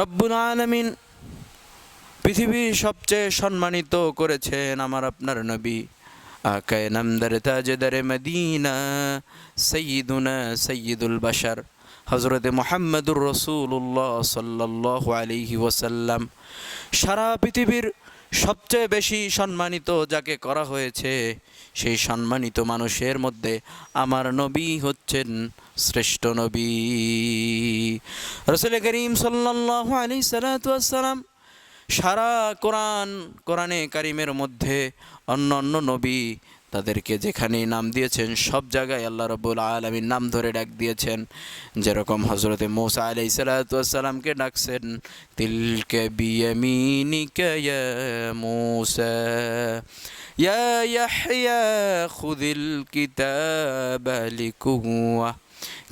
রব্বুল আলমিন পৃথিবীর সবচেয়ে সম্মানিত করেছেন আমার আপনার নবী। আকায় নামদার তাজেদারে মদিনা, সৈয়দুনা সৈয়দুল বাসার হজরতে মোহাম্মদুর রসুল্লাহ সাল্লাহ আলিহি ওসাল্লাম সারা পৃথিবীর সবচেয়ে বেশি সম্মানিত যাকে করা হয়েছে, সেই সম্মানিত মানুষের মধ্যে আমার নবী হচ্ছেন শ্রেষ্ঠ নবী। রসুল করিম সাল্লাহ সালাতাম সারা কোরআন, কোরআনে কারিমের মধ্যে অন্য অন্য নবী তাদেরকে যেখানে নাম দিয়েছেন, সব জায়গায় আল্লাহ রব্বুল আলমীর নাম ধরে ডাক দিয়েছেন। যেরকম হজরতে মৌসা আলাই সালাতামকে ডাকছেন, তিলকে ইয়া খুদিল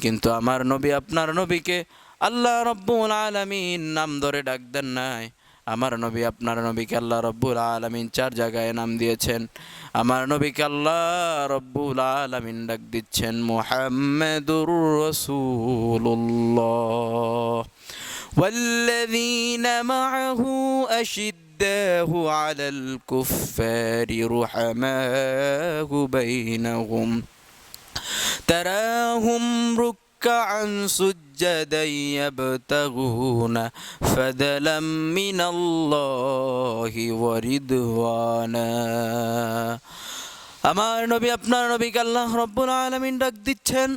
কিন্তু আমার নবী, আপনার নবীকে আল্লাহ রব্বুল আলমিন নাম ধরে ডাক দেন নাই। আমার নবী আপনার নবীকে আল্লাহ রব্বুল আলমিন চার জায়গায় নাম দিয়েছেন আমার নবীকে আল্লাহ রব্বুল আলমিন ডাক দিচ্ছেন মোহাম্মদুর রসুল্লাহ والذين معه أشداه على الكفار رحماه بينهم تراهم ركعا سجدا يبتغون فضلا من الله ورضوانا আমার নবী আপনার নবীকে আল্লাহ রব্বুল আলমিন ডাক দিচ্ছেন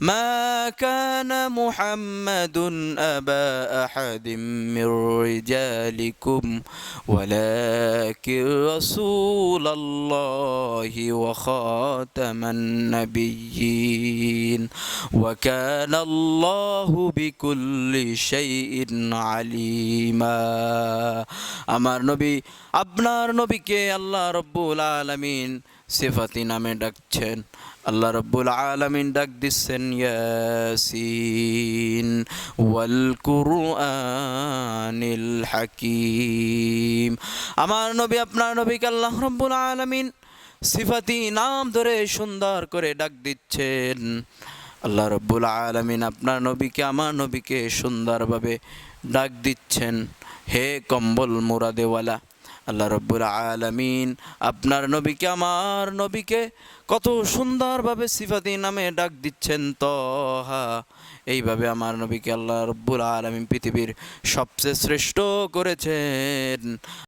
ما كان محمد أبا أحد من رجالكم ولكن رسول الله وخاتم النبيين وكان الله بكل شيء عليما আমার নবী আপনার নবীকে আল্লাহ রব্বুল আলামিন সিফাতি নামে ডাকছেন। আল্লাহ রব্বুল আলমিন ডাক দিচ্ছেন, ইয়াসিন ওয়াল কুরআনিল হাকিম। আমার নবী, আপনার নবীকে আল্লাহ রব্বুল আলমিন সিফাতি নাম ধরে সুন্দর করে ডাক দিচ্ছেন। আল্লাহ রব্বুল আলমিন আপনার নবীকে, আমার নবীকে সুন্দরভাবে ডাক দিচ্ছেন। হে কম্বল মুরাদেওয়ালা আল্লাহ রব্বুল আলমিন, আপনার নবীকে, আমার নবীকে কত সুন্দরভাবে সিফাতি নামে ডাক দিচ্ছেন তহা। এইভাবে আমার নবীকে আল্লাহ রব্বুল আলমিন পৃথিবীর সবচেয়ে শ্রেষ্ঠ করেছেন।